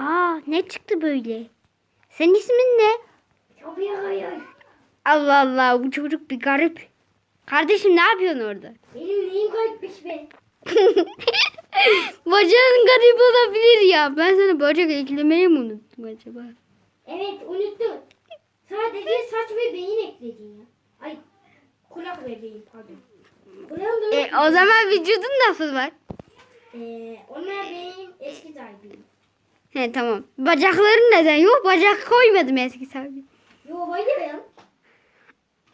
Aa ne çıktı böyle? Senin ismin ne? Tabii hayır. Allah Allah bu çocuk bir garip. Kardeşim ne yapıyorsun orada? Benim neyim kayıpmış be. Bacağın garip olabilir ya. Ben sana bacak eklemeyi mi unuttum acaba? Evet unuttum. Sadece saç ve beyin ekledin ya. Ay kulak ve beyin pardon. E, o zaman vücudun nasıl var? Ee, onlar benim eski sahibim. He tamam. Bacakların neden yok? Bacak koymadım eski sahibi. Yo ya.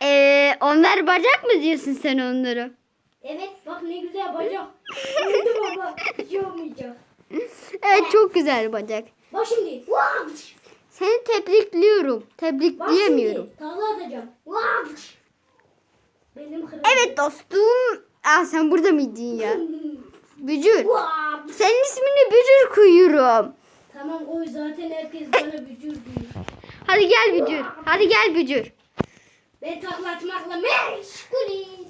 Ee, onlar bacak mı diyorsun sen onlara? Evet bak ne güzel bacak. Oldu baba. Şey olmayacak. Evet çok güzel bacak. Bak şimdi. Vaaç! Seni tebrikliyorum. Bak Tebrikleyemiyorum. şimdi. Tavla atacağım. Vaaç! Benim kırmızı. Evet dostum. Aa sen burada mıydın ya? Bücür. Senin ismini Bücür koyuyorum. Tamam o zaten herkes bana bücür diyor. Hadi gel Bücür. Hadi gel Bücür. Ben taklatmakla meşgulüm.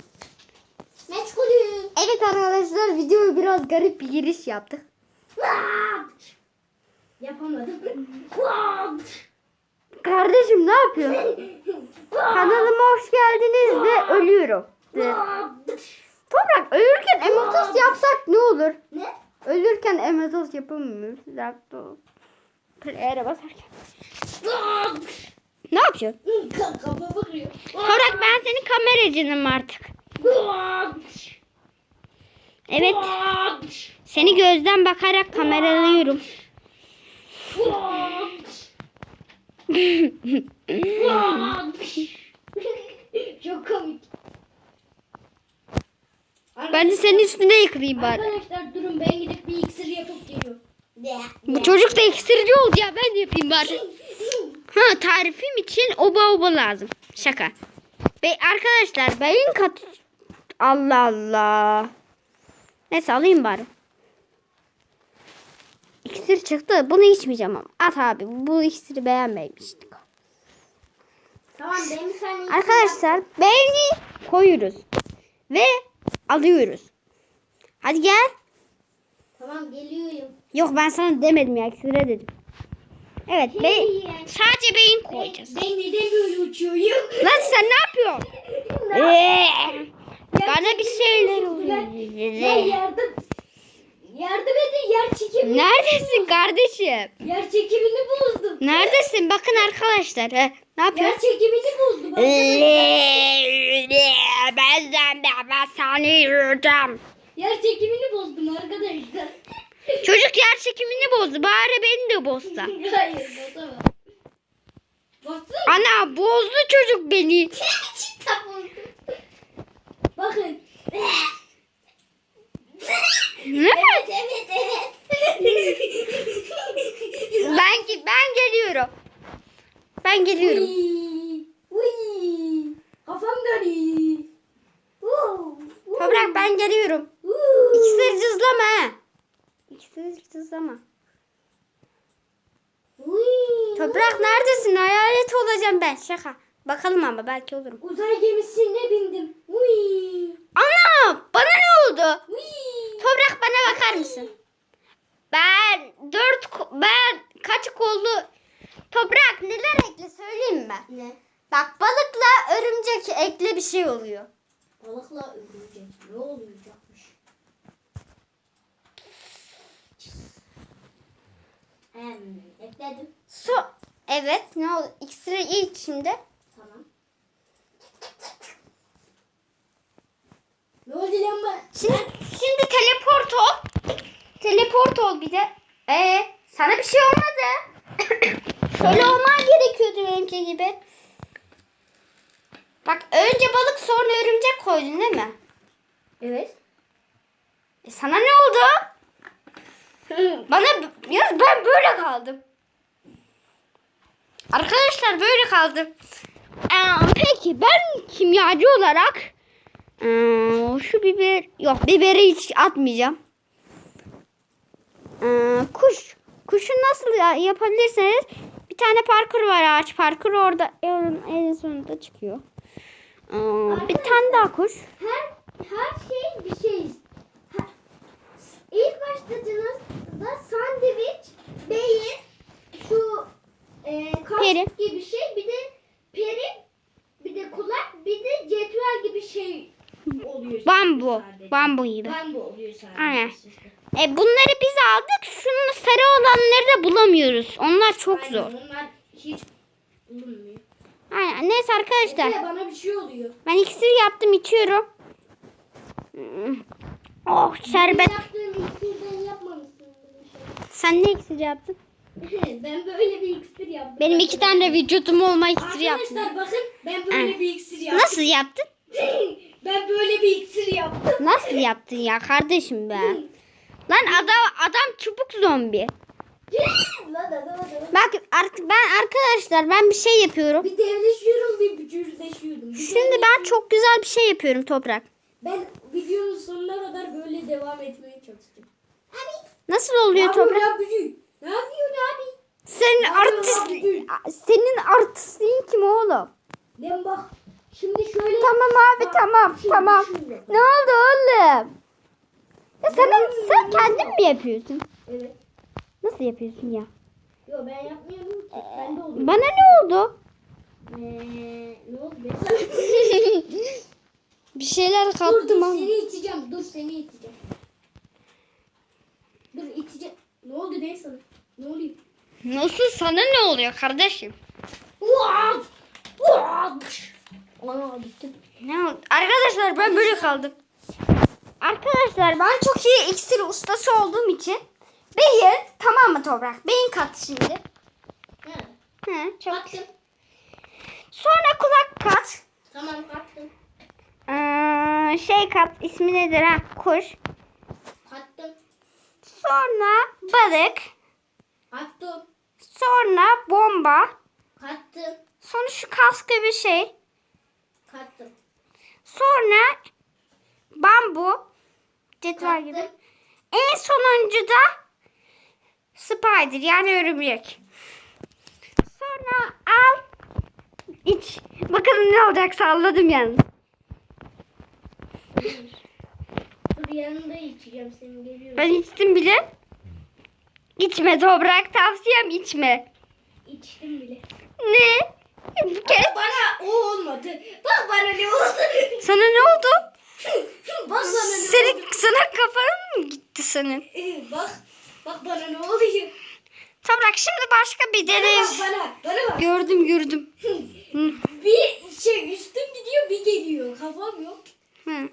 Meşgulüm. Evet arkadaşlar videoyu biraz garip bir giriş yaptık. Yapamadım. Kardeşim ne yapıyorsun? Kanalıma hoş geldiniz ve ölüyorum. Toprak ölürken emotos yapsak ne olur? Ne? Ölürken emotos yapamıyoruz. Dakika. Player'e basarken. Ne yapıyorsun? Kafama bakıyor. Toprak ben senin kameracınım artık. Evet. Seni gözden bakarak kameralıyorum. Çok komik. ben de senin üstüne yıkılayım bari. Arkadaşlar durun ben gidip bir iksir yapıp geliyorum. Bu çocuk da iksirci oldu ya ben de yapayım bari. Ha tarifim için oba oba lazım. Şaka. Be arkadaşlar beyin kat... Allah Allah. Neyse alayım bari. İksir çıktı. Bunu içmeyeceğim ama. At abi. Bu iksiri beğenmemiştik. Tamam ben bir tane iksir Arkadaşlar beyni koyuyoruz. Ve alıyoruz. Hadi gel. Tamam geliyorum. Yok ben sana demedim ya iksire dedim. Evet be sadece beyin koyacağız. Ben neden böyle uçuyorum? Lan sen ne yapıyorsun? Ee, bana bir şeyler Ya oluyor. yardım. Yardım edin yer çekimi. Neredesin kardeşim? Yer çekimini bozdum. Neredesin? Bakın arkadaşlar. He, ne Yer yapıyorsun? çekimini bozdum. ben ben ben seni yiyeceğim. Yer çekimini bozdum arkadaşlar. Çocuk yer çekimini bozdu. Bari beni de bozsa. Hayır bozamam. Baksana. Ana bozdu çocuk beni. Bakın. Ne? Evet evet evet. Ben ben geliyorum. Ben geliyorum. Uy, uy. Kafam dönüyor. Toprak ben geliyorum. İksir cızlama ha. İksir cızlama. Toprak neredesin? Hayalet olacağım ben. Şaka. Bakalım ama belki olurum. Uzay gemisine bindim. Uy. Ana bana ne oldu? Uy. Toprak bana bakar mısın? Ben dört ben kaç kollu toprak neler ekle söyleyeyim mi? Ne? Bak balıkla örümcek ekle bir şey oluyor. Balıkla öldürecek. Ne olacakmış? Hem ekledim. Su. Evet ne oldu? İksiri iç şimdi. Tamam. Ne oldu lan bana? Şimdi, şimdi teleport ol. Teleport ol bir de. Ee, sana bir şey olmadı. Şöyle olman gerekiyordu benimki gibi. Bak önce balık sonra örümcek koydun değil mi? Evet. E sana ne oldu? Bana ya ben böyle kaldım. Arkadaşlar böyle kaldım. Ee, peki ben kimyacı olarak ee, şu biber yok biberi hiç atmayacağım. Ee, kuş kuşu nasıl ya- yapabilirseniz bir tane parkur var ağaç parkur orada en, en sonunda çıkıyor. Ee, bir tane daha kuş. Her her şey bir şey. Ha- İlk başladığınızda sandviç, beyin, verin. gibi şey bir de peri bir de kulak bir de cetvel gibi şey oluyor. Bambu. sadece. Bambu gibi. Bambu oluyor sadece. Aynen. E bunları biz aldık. Şunun sarı olanları da bulamıyoruz. Onlar çok Aynen, zor. Onlar hiç bulunmuyor. Aynen. Neyse arkadaşlar. Efe, bana bir şey oluyor. Ben iksir yaptım içiyorum. Oh şerbet. Şey. Sen ne iksir yaptın? ben böyle bir iksir yaptım. Benim iki tane vücudum olma iksir yaptım. Arkadaşlar bakın ben böyle Ha. bir iksir yaptım. Nasıl yaptın? ben böyle bir iksir yaptım. Nasıl yaptın ya kardeşim be? Lan adam adam çubuk zombi. Bak ar- ben arkadaşlar ben bir şey yapıyorum. Bir devleşiyorum bir bücürleşiyorum. Bir Şimdi ben çok güzel bir şey yapıyorum toprak. Ben videonun sonuna kadar böyle devam etmeye çalışacağım. Abi. Nasıl oluyor toprak? ya bücür? Ne yapıyorsun abi? Senin Ne artist abi? senin artistliğin kim oğlum? Ben bak. Şimdi şöyle. Tamam abi Bak, tamam şimdi tamam. şöyle. Ne oldu oğlum? Ya sen, sen kendin mi yapıyorsun? Evet. Nasıl yapıyorsun ya? Yo ben yapmıyorum ki. Ben de oluyor. Bana ne oldu? Ee, ne oldu be bir şeyler dur dur kattım ama. seni iteceğim. Dur seni iteceğim. Dur iteceğim. Ne oldu be sana? Ne oluyor? Nasıl sana ne oluyor kardeşim? Ana gittim. Ne oldu? Arkadaşlar ben böyle kaldım. Arkadaşlar ben çok iyi iksir ustası olduğum için beyin tamam mı toprak? Beyin kat şimdi. Ha. Hı, çok. Sonra kulak kat. Tamam kattım. Ee, şey kat ismi nedir ha? Kuş. Kattım. Sonra balık. Kattım. Sonra bomba. Kattım. Sonra şu kaskı bir şey. Kattım. Sonra bambu. Cetvel gibi. En sonuncu da spider yani örümcek. Sonra al iç. Bakalım ne olacak salladım yalnız. Dur yanında içeceğim senin geliyorum. Ben içtim bile. İçme toprak tavsiyem içme. İçtim bile. Ne? Ke- Bana o olmadı. Bak bana ne oldu. Sana ne oldu? Bak bana ne Senin, oldu. sana kafan mı gitti senin? Ee, Bak. Bak bana ne oluyor. Toprak şimdi başka bir Bana bak deneriz. bana. Bana bak. Gördüm gördüm. Bir şey üstüm gidiyor bir geliyor. Kafam yok. Hı.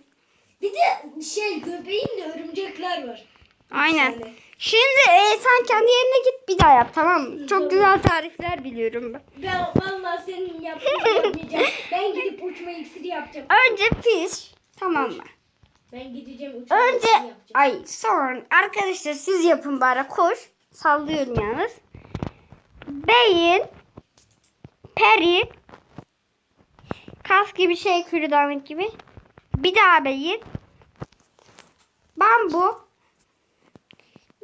Bir de şey göbeğimde örümcekler var. Aynen. Şimdi e, sen kendi yerine git bir daha yap tamam mı? Çok güzel tarifler biliyorum ben. Ben vallahi senin yaptığını yapmayacağım. Ben gidip uçma iksiri yapacağım. Önce fiş. Tamam mı? Ben gideceğim uçma Önce ay sonra arkadaşlar siz yapın bari kuş. Sallıyorum yalnız. Beyin. Peri. Kas gibi şey kürdanlık gibi. Bir daha beyin. Bambu.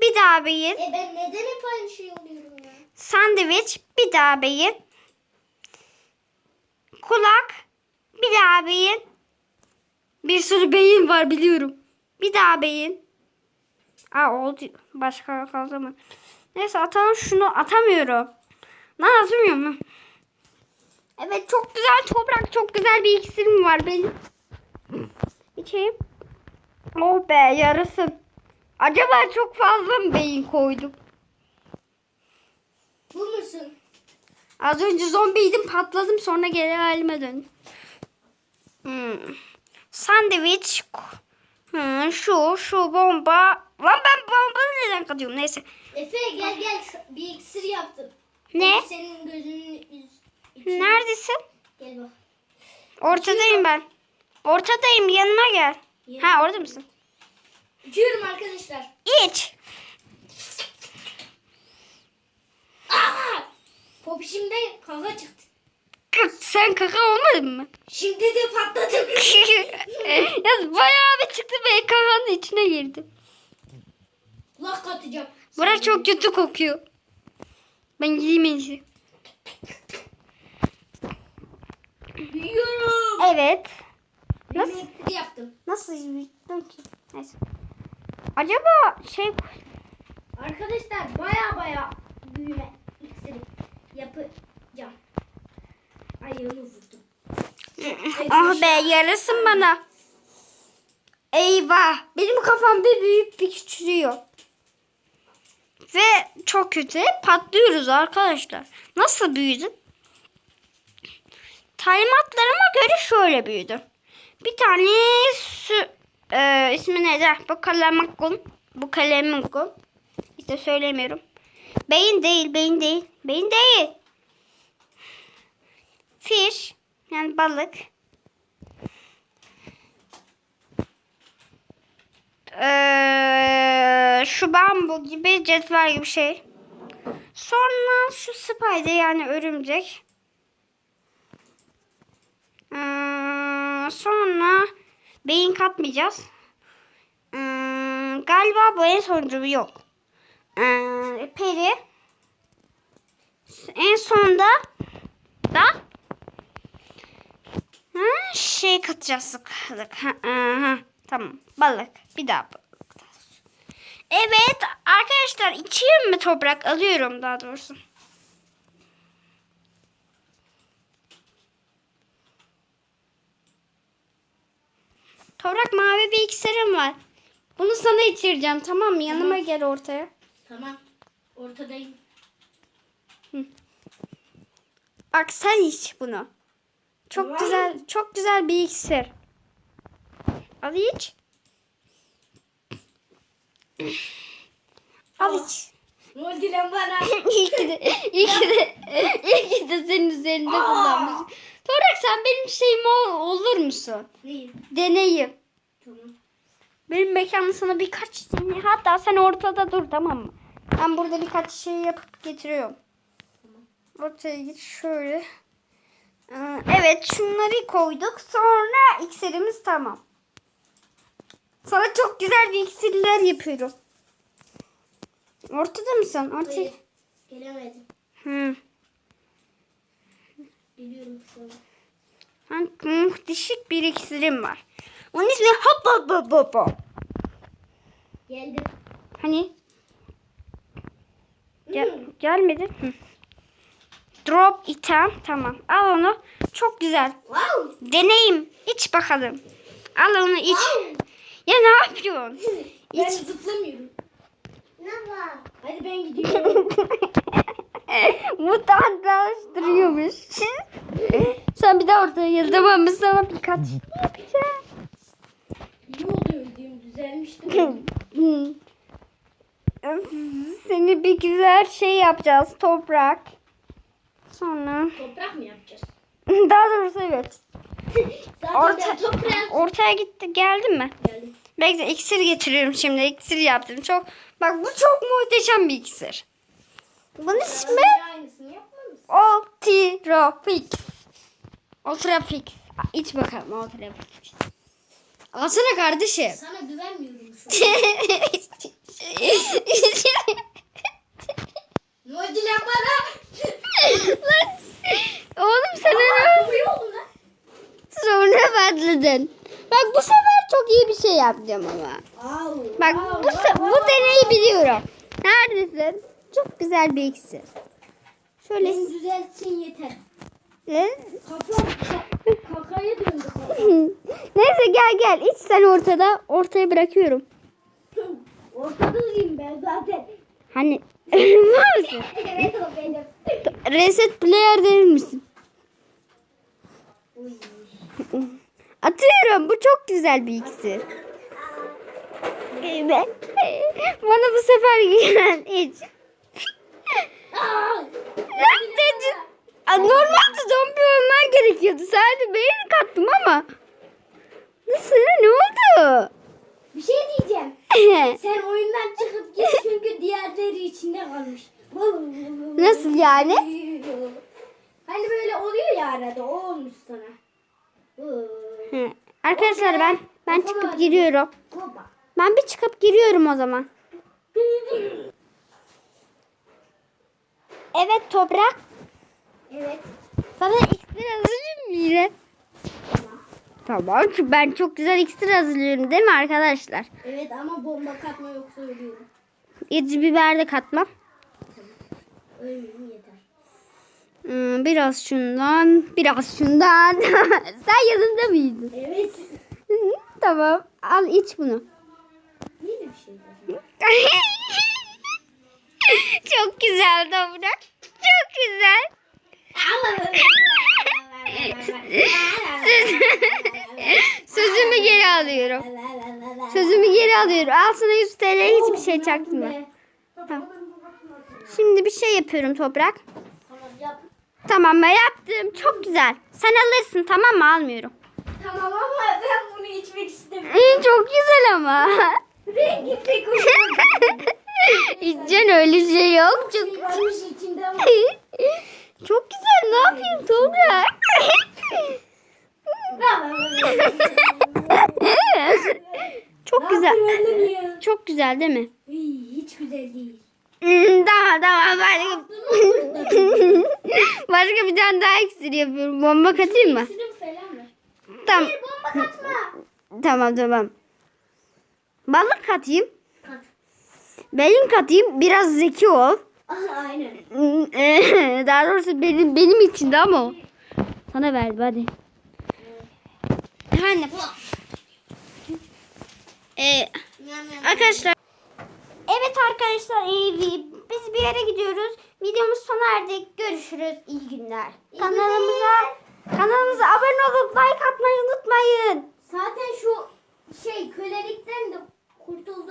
Bir daha beyin. E ben neden hep aynı şey oluyorum ya? Sandviç. Bir daha beyin. Kulak. Bir daha beyin. Bir sürü beyin var biliyorum. Bir daha beyin. Aa oldu. Başka kaldı mı? Neyse atalım şunu atamıyorum. Lan atamıyorum lan. Evet çok güzel toprak çok güzel bir iksirim var benim. İçeyim. Oh be yarısı. Acaba çok fazla mı beyin koydum? Bu musun? Az önce zombiydim patladım sonra geri halime döndüm. Hmm. Sandviç. Hmm, şu şu bomba. Lan ben bombayı neden katıyorum neyse. Efe gel gel bir iksir yaptım. Ne? Senin gözünün içine- Neredesin? Gel bak. Ortadayım ben. Ortadayım yanıma gel. Ha orada mısın? İçiyorum arkadaşlar. İç. Aa! Popişimde kaka çıktı. Sen kaka olmadın mı? Şimdi de patladım. ya bayağı bir çıktı ve kakanın içine girdi. Kulak katacağım. Bura çok kötü kokuyor. Ben gideyim en iyisi. Büyüyorum. Evet. Nasıl? iksir yaptım. Nasıl ki? Neyse. Acaba şey Arkadaşlar baya baya büyüme iksiri yapacağım. Ah be yarasın bana. Eyvah. Benim kafam bir büyük bir küçülüyor. Ve çok kötü. Patlıyoruz arkadaşlar. Nasıl büyüdüm? Talimatlarıma göre şöyle büyüdüm. Bir tane su, e, ismi neydi? Bu kalemakun. Bu kalemakun. İşte söylemiyorum. Beyin değil, beyin değil. Beyin değil. Fish. Yani balık. Ee, şu bambu gibi cetvel gibi şey. Sonra şu spider yani örümcek. Ee, sonra beyin katmayacağız. Ee, galiba bu en sonuncu yok. Ee, peri. En sonda da ha, şey katacağız. Ha, aha, tamam. Balık. Bir daha balık. Evet arkadaşlar içeyim mi toprak? Alıyorum daha doğrusu. Toprak mavi bir iksirim var. Bunu sana içireceğim tamam mı? Yanıma gel ortaya. Tamam. Ortadayım. Bak sen iç bunu. Çok güzel, çok güzel bir iksir. Al iç. Al iç. Ne oldu lan bana? iyi ki de, iyi ki de, iyi ki de senin üzerinde kullanmış. Torak sen benim şeyim ol, olur musun? Neyim? Deneyim. Tamam. Benim mekanım sana birkaç. Hatta sen ortada dur tamam mı? Ben burada birkaç şey yapıp getiriyorum. Ortaya git şöyle. Ee, Evet şunları koyduk. Sonra iksirimiz tamam. Sana çok güzel bir iksirler yapıyorum. Ortada mısın? Ortaya. Hayır. Gelemedim. Hı. Geliyorum şu an. Ben muhteşik bir iksirim var. Onun ismi hop hop hop hop hop. Geldim. Hani gel, Hmm. gelmedi. Hı. Drop item. Tamam. Al onu. Çok güzel. Wow. Deneyim. İç bakalım. Al onu iç. Wow. Ya ne yapıyorsun? Ben İç. zıplamıyorum. Ne var? Hadi ben gidiyorum. Mutantlaştırıyormuş. Sen bir daha ortaya mı? Sana birkaç şey yapacağım. Oldu öldüğüm düzelmiştim. Seni bir güzel şey yapacağız. Toprak. Sonra Toprak mı yapacağız? daha doğrusu evet. Orta, ortaya gitti. Geldin mi? Geldim. Bekle iksir getiriyorum şimdi. İksir yaptım. Çok bak bu çok muhteşem bir iksir. Bunun ismi. Ultrafix. Ultrafix. İç bakalım Ultrafix. Alsana kardeşim. Sana güvenmiyorum şu an. ne oldu lan bana? Lan, Oğlum sen onu Kapıyı oldu lan. sonra patladın. Bak bu sefer çok iyi bir şey yapacağım ama. Bak bu, bu deneyi biliyorum. Neredesin? Çok güzel bir iksir. Şöyle Beni düzeltsin yeter. Ne? Kafam ka- kakaya döndü. Neyse gel gel iç sen ortada. Ortaya bırakıyorum. Ortadayım ben zaten. Hani var mısın? evet o benim. Reset player değil misin? Atıyorum. Bu çok güzel bir iksir. Evet. Bana bu sefer güven iç. Aa! Lan dedi. Aa, Normalde zombi olman gerekiyordu. Sadece beyin kattım ama. Nasıl? Ne oldu? Bir şey diyeceğim. Sen oyundan çıkıp git çünkü diğerleri içinde kalmış. Nasıl yani? Hani böyle oluyor ya arada o olmuş sana. Arkadaşlar ben ben çıkıp giriyorum. Baba. Ben bir çıkıp giriyorum o zaman. Evet toprak. Evet. Sana iksir hazırlayayım mı yine? Tamam. çünkü Ben çok güzel iksir hazırlıyorum değil mi arkadaşlar? Evet ama bomba katma yoksa ölüyorum. İci biber de katmam. Ölmeyeyim yeter. Hmm, biraz şundan, biraz şundan. Sen yanında mıydın? Evet. Tamam. Al iç bunu. Niye de bir şey var? Çok güzel Toprak. Çok güzel. Söz- Sözümü geri alıyorum. Sözümü geri alıyorum. Al sana 100 TL hiçbir şey. Tamam. Şimdi bir şey yapıyorum Toprak. Tamam ben yaptım. Çok güzel. Sen alırsın tamam mı? Almıyorum. Tamam ama ben bunu içmek istemiyorum. Çok güzel ama. İçeceksin öyle şey yok. Çok, çok güzel. Ne yapayım Toprak? çok güzel. Çok güzel değil mi? Hiç güzel değil. Tamam tamam. Başka, başka bir tane daha iksir yapıyorum. Bomba katayım mı? Tamam. Bomba katma. Tamam tamam. Balık katayım. Kat. Beyin katayım. Biraz zeki ol. Aynen. Daha doğrusu benim benim içinde ama o. Sana verdim hadi. Efendim. Ee, arkadaşlar. Evet arkadaşlar ee, biz bir yere gidiyoruz. Videomuz sona erdi. Görüşürüz. İyi günler. Kanalımıza kanalımıza abone olup like atmayı unutmayın. Zaten şu şey kölelikten de kurtulduğum